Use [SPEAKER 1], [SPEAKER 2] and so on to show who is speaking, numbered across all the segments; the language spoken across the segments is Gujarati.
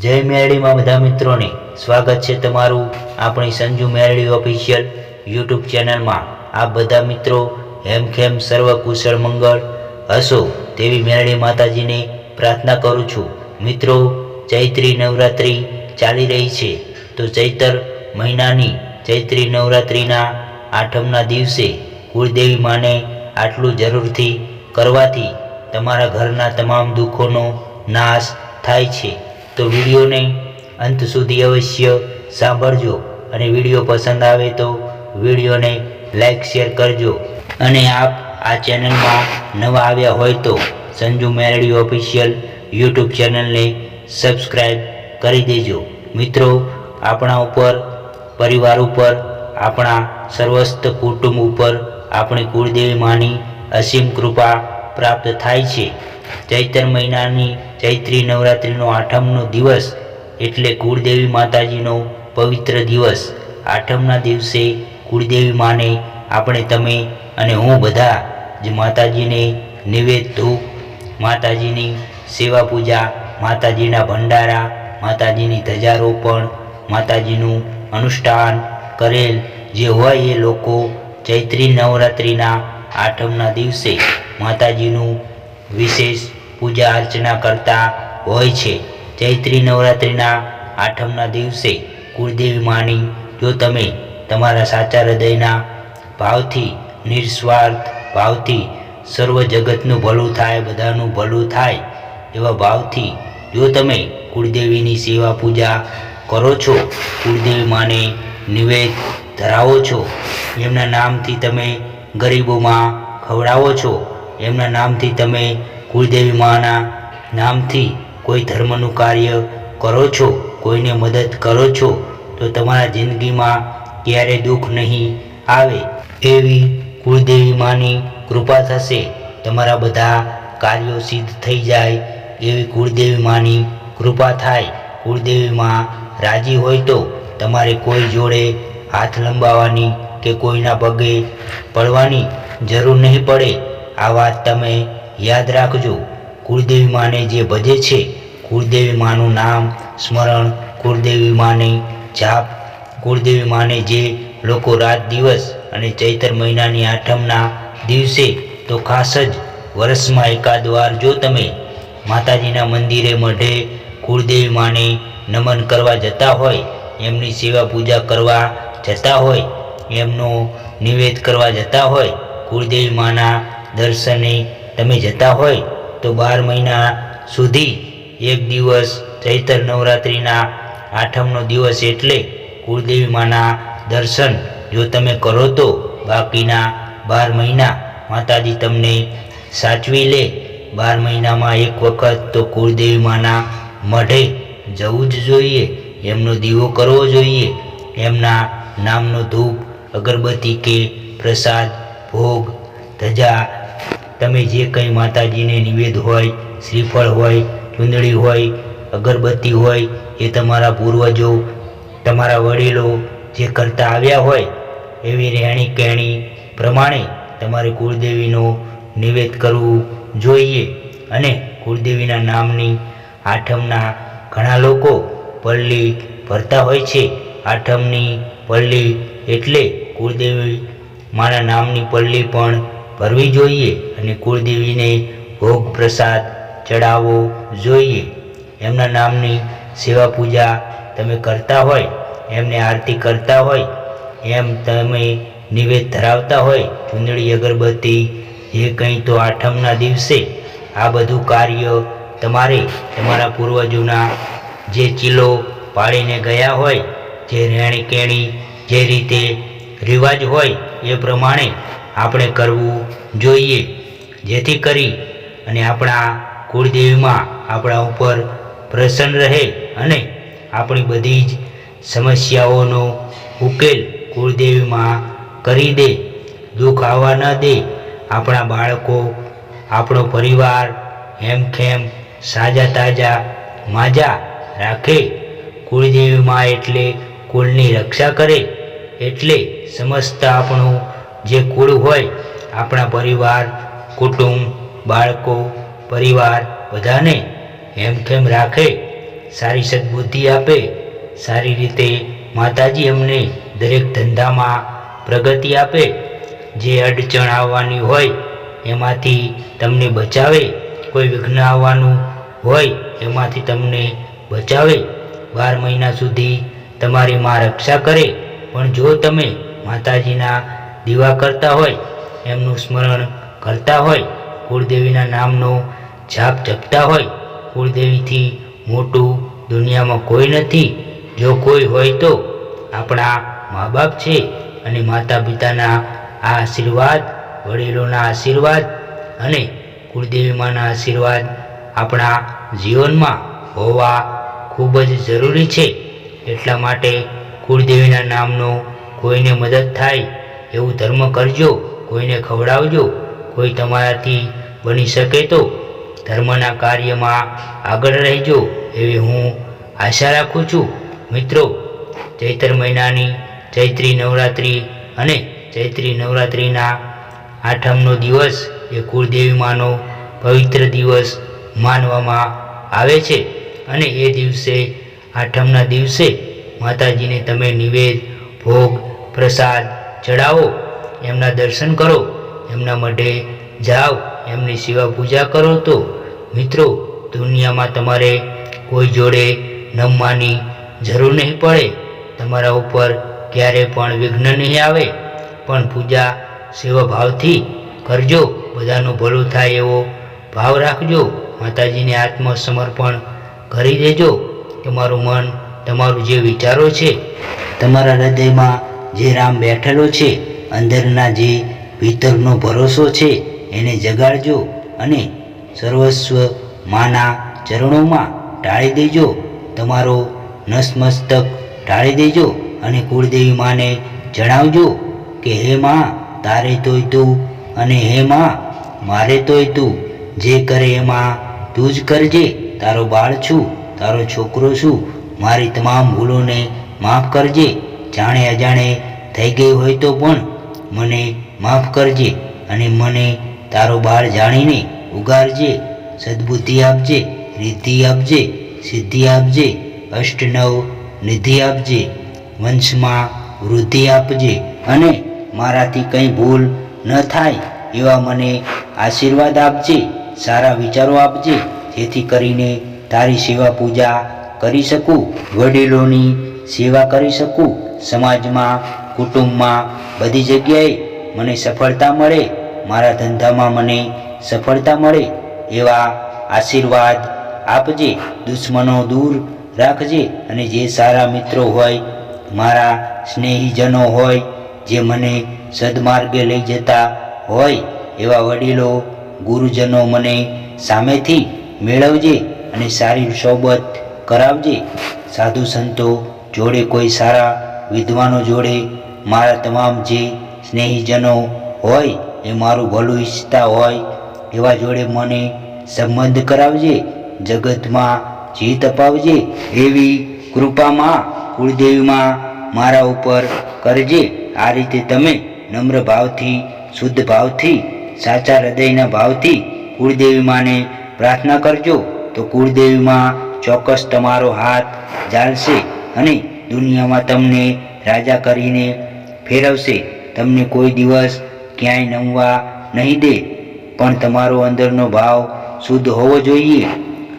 [SPEAKER 1] જય મેરડીમાં બધા મિત્રોને સ્વાગત છે તમારું આપણી સંજુ મેરડી ઓફિશિયલ યુટ્યુબ ચેનલમાં આપ બધા મિત્રો હેમખેમ સર્વ કુશળ મંગળ હશો તેવી મેરડી માતાજીને પ્રાર્થના કરું છું. મિત્રો, ચૈત્રી નવરાત્રિ ચાલી રહી છે. તો ચૈતર મહિનાની ચૈત્રી નવરાત્રિના આઠમના દિવસે કુળદેવી માને આટલું જરૂરથી કરવાથી તમારા ઘરના તમામ દુઃખોનો નાશ થાય છે. તો વિડીયોને અંત સુધી અવશ્ય સાંભળજો અને વીડિયો પસંદ આવે તો વિડીયોને લાઈક, શેર કરજો. અને આપ આ ચેનલમાં નવા આવ્યા હોય તો સંજુ મેરડી ઓફિશિયલ યુટ્યુબ ચેનલને સબસ્ક્રાઈબ કરી દેજો. મિત્રો, આપણા ઉપર, પરિવાર ઉપર, આપણા સર્વસ્થ કુટુંબ ઉપર આપણી કુળદેવી માની અસીમ કૃપા પ્રાપ્ત થાય છે. ચૈતર મહિનાની ચૈત્રી નવરાત્રિનો આઠમનો દિવસ એટલે કુળદેવી માતાજીનો પવિત્ર દિવસ. આઠમના દિવસે કુળદેવી માને આપણે તમે અને હું બધા જ માતાજીને નિવેદ ધૂપ, માતાજીની સેવા પૂજા, માતાજીના ભંડારા, માતાજીની ધજારોપણ માતાજીનું અનુષ્ઠાન કરેલ જે હોય એ લોકો ચૈત્રી નવરાત્રિના આઠમના દિવસે માતાજીનું વિશેષ પૂજા અર્ચના કરતા હોય છે. ચૈત્રી નવરાત્રિના આઠમના દિવસે કુળદેવી માની, જો તમે તમારા સાચા હૃદયના ભાવથી નિસ્વાર્થ ભાવથી સર્વ જગતનું ભલું થાય, બધાનું ભલું થાય એવા ભાવથી જો તમે કુળદેવીની સેવા પૂજા કરો છો, કુળદેવી માને નિવેદ ધરાવો છો, એમના નામથી તમે ગરીબોમાં ખવડાવો છો, એમના નામથી તમે કુળદેવી માના નામથી કોઈ ધર્મનું કાર્ય કરો છો, કોઈને મદદ કરો છો, તો તમારા જિંદગીમાં ક્યારે દુઃખ નહીં આવે? એવી કુળદેવી માની કૃપા થશે, તમારા બધા કાર્યો સિદ્ધ થઈ જાય. એવી કુળદેવી માની કૃપા થાય. કુળદેવી માં રાજી હોય તો તમારે કોઈ જોડે હાથ લંબાવવાની કે કોઈના પગે પડવાની જરૂર નહીં પડે. આ વાત તમે યાદ રાખજો, કુળદેવી માને જે ભજે છે, કુળદેવી માનું નામ, સ્મરણ, કુળદેવી માને જાપ, કુળદેવી માને જે લોકો રાત દિવસ અને ચૈતર મહિનાની આઠમના દિવસે તો ખાસ જ વર્ષમાં એકાદ વાર જો તમે માતાજીના મંદિરે મઢે કુળદેવી માને નમન કરવા જતા હોય, એમની સેવા પૂજા કરવા જતા હોય, એમનો નિવેદ કરવા જતા હોય, કુળદેવી માના દર્શને તમે જતા હોય તો બાર મહિના સુધી એક દિવસ ચૈતર નવરાત્રિના આઠમનો દિવસ એટલે કુળદેવી માના દર્શન જો તમે કરો તો બાકીના બાર મહિના માતાજી તમને સાચવી લે. બાર મહિનામાં એક વખત તો કુળદેવી માના મઢે જવું જ જોઈએ, એમનો દીવો કરવો જોઈએ, એમના નામનો ધૂપ, અગરબત્તી કે પ્રસાદ, ભોગ, ધજા તમે જે કંઈ માતાજીને નિવેદ હોય, શ્રીફળ હોય, ચૂંદડી હોય, અગરબત્તી હોય, એ તમારા પૂર્વજો, તમારા વડીલો જે કરતા આવ્યા હોય, એવી રહેણી કહેણી પ્રમાણે તમારે કુળદેવીનો નિવેદ કરવું જોઈએ. અને કુળદેવીના નામની આઠમના ઘણા લોકો પલ્લી ભરતા હોય છે. આઠમની પલ્લી એટલે કુળદેવી મારા નામની પલ્લી પણ ભરવી જોઈએ અને કુળદેવીને ભોગ પ્રસાદ ચડાવવો જોઈએ. એમના નામની સેવા પૂજા તમે કરતા હોય, એમને આરતી કરતા હોય, એમ તમે નિવેદ ધરાવતા હોય, ચૂંદડી, અગરબત્તી, જે કંઈ તો આઠમના દિવસે, આ બધું કાર્ય તમારે, તમારા પૂર્વજોના જે ચીલો પાડીને ગયા હોય, જે રહેણી કેણી જે રીતે રિવાજ હોય, એ પ્રમાણે આપણે કરવું જોઈએ. જેથી કરી અને આપણા કુળદેવીમાં આપણા ઉપર પ્રસન્ન રહે અને આપણી બધી જ સમસ્યાઓનો ઉકેલ કુળદેવીમાં કરી દે, દુઃખ આવવા ન દે. આપણા બાળકો, આપણો પરિવાર હેમખેમ સાજા તાજા માજા રાખે? કુળદેવીમાં એટલે કુળની રક્ષા કરે, એટલે સમસ્ત આપણું જે કુળ હોય, આપણા પરિવાર, કુટુંબ, બાળકો, પરિવાર બધાને હેમખેમ રાખે, સારી સદબુદ્ધિ આપે, સારી રીતે માતાજી અમને દરેક ધંધામાં પ્રગતિ આપે, જે અડચણ આવવાની હોય એમાંથી તમને બચાવે, કોઈ વિઘ્ન આવવાનું હોય એમાંથી તમને બચાવે, બાર મહિના સુધી તમારી માં રક્ષા કરે, પણ જો તમે માતાજીના દીવા કરતા હોય, એમનું સ્મરણ કરતા હોય, કુળદેવીના નામનો જાપ જપતા હોય, કુળદેવીથી મોટું દુનિયામાં કોઈ નથી. જો કોઈ હોય તો આપણા મા બાપ છે અને માતા પિતાના આ આશીર્વાદ, વડીલોના આશીર્વાદ અને કુળદેવી માના આશીર્વાદ આપણા જીવનમાં હોવા ખૂબ જ જરૂરી છે. એટલા માટે કુળદેવીના નામનો કોઈને મદદ થાય એવું ધર્મ કરજો, કોઈને ખવડાવજો, કોઈ તમારાથી બની શકે તો ધર્મના કાર્યમાં આગળ રહેજો એવી હું આશા રાખું છું. મિત્રો, ચૈત્ર મહિનાની ચૈત્રી નવરાત્રિ અને ચૈત્રી નવરાત્રિના આઠમનો દિવસ એ કુળદેવી માનો પવિત્ર દિવસ માનવામાં આવે છે અને એ દિવસે આઠમના દિવસે માતાજીને તમે નિવેદ, ભોગ, પ્રસાદ ચડાવો એમના દર્શન કરો, એમના મઢે જાઓ, એમની સેવા પૂજા કરો તો, મિત્રો, દુનિયામાં તમારે કોઈ જોડે નમવાની જરૂર નહીં પડે. તમારા ઉપર ક્યારે પણ વિઘ્ન નહીં આવે. પણ પૂજા સેવા ભાવથી કરજો, બધાનું ભલું થાય એવો ભાવ રાખજો. માતાજીને આત્મસમર્પણ કરી દેજો. તમારું મન, તમારું જે વિચારો છે, તમારા હૃદયમાં જે રામ બેઠેલો છે. અંદરના જે ભીતરનો ભરોસો છે, એને જગાડજો અને સર્વસ્વ માના ચરણોમાં ઢાળી દેજો. તમારો નસમસ્તક ઢાળી દેજો અને કુળદેવી માને જણાવજો કે, હે માં, તારે તોય તું અને હે માં, મારે તોય તું. જે કરે એમાં તું જ કરજે. તારો બાળ છું, તારો છોકરો છું. મારી તમામ ભૂલોને માફ કરજે. જાણે અજાણે થઈ ગઈ હોય તો પણ મને માફ કરજે અને મને તારો બાળ જાણીને ઉગારજે, સદબુદ્ધિ આપજે રિદ્ધિ આપજે, સિદ્ધિ આપજે અષ્ટનવ નિધિ આપજે, વંશમાં વૃદ્ધિ આપજે અને મારાથી કંઈ ભૂલ ન થાય એવા મને આશીર્વાદ આપજે, સારા વિચારો આપજે, જેથી કરીને તારી સેવા પૂજા કરી શકું, વડીલોની સેવા કરી શકું સમાજમાં, કુટુંબમાં, બધી જગ્યાએ મને સફળતા મળે, મારા ધંધામાં મને સફળતા મળે, એવા આશીર્વાદ આપજે, દુશ્મનો દૂર રાખજે અને જે સારા મિત્રો હોય, મારા સ્નેહીજનો હોય, જે મને સદમાર્ગે લઈ જતા હોય, એવા વડીલો, ગુરુજનો મને સામેથી મેળવજે અને સારી સોબત કરાવજે. સાધુ સંતો જોડે કોઈ સારા વિદ્વાનો જોડે મારા તમામ જે સ્નેહીજનો હોય, એ મારું ભલું ઈચ્છતા હોય, એવા જોડે મને સંબંધ કરાવજે, જગતમાં જીત અપાવજે, એવી કૃપામાં કુળદેવીમાં મારા ઉપર કરજે. આ રીતે તમે નમ્ર ભાવથી, શુદ્ધ ભાવથી, સાચા હૃદયના ભાવથી કુળદેવી માને પ્રાર્થના કરજો. તો કુળદેવીમાં ચોક્કસ તમારો હાથ ઝાલશે અને દુનિયામાં તમને રાજા કરીને ફેરવશે. તમને કોઈ દિવસ ક્યાંય નમવા નહીં દે. પણ તમારો અંદરનો ભાવ શુદ્ધ હોવો જોઈએ.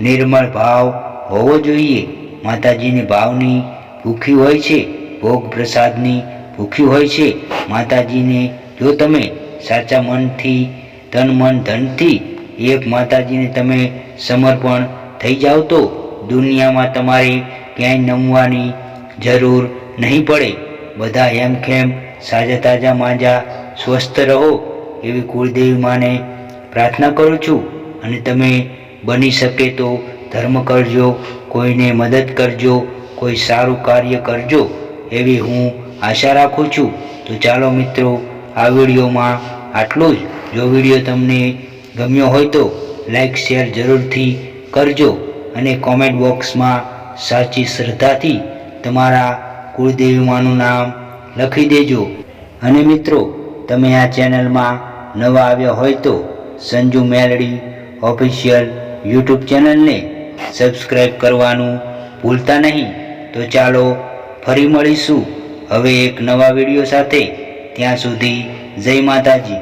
[SPEAKER 1] નિર્મળ ભાવ હોવો જોઈએ. માતાજીની ભાવની ભૂખી હોય છે. ભોગ પ્રસાદની ભૂખી હોય છે. માતાજીને જો તમે સાચા મનથી, તન મન ધનથી એક માતાજીને તમે સમર્પણ થઈ જાઓ તો દુનિયામાં તમારે ક્યાંય નમવાની જરૂર નહીં પડે. બધા હેમખેમ સાજા તાજા માંજા, સ્વસ્થ રહો એવી કુળદેવી માને પ્રાર્થના કરું છું. અને તમે બની શકે તો ધર્મ કરજો, કોઈને મદદ કરજો, કોઈ સારું કાર્ય કરજો એવી હું આશા રાખું છું. તો ચાલો મિત્રો, આ વિડીયોમાં આટલું જ. જો વીડિયો તમને ગમ્યો હોય તો લાઈક, શેર જરૂરથી કરજો અને કોમેન્ટ બોક્સમાં સાચી શ્રદ્ધાથી તમારા કુળદેવીમાનું નામ લખી દેજો. અને મિત્રો, તમે આ ચેનલમાં નવા આવ્યા હોય તો સંજુ મેલડી ઓફિશિયલ યુટ્યુબ ચેનલને સબસ્ક્રાઈબ કરવાનું ભૂલતા નહીં. તો ચાલો ફરી મળીશું. હવે એક નવા વીડિયો સાથે. ત્યાં સુધી જય માતાજી.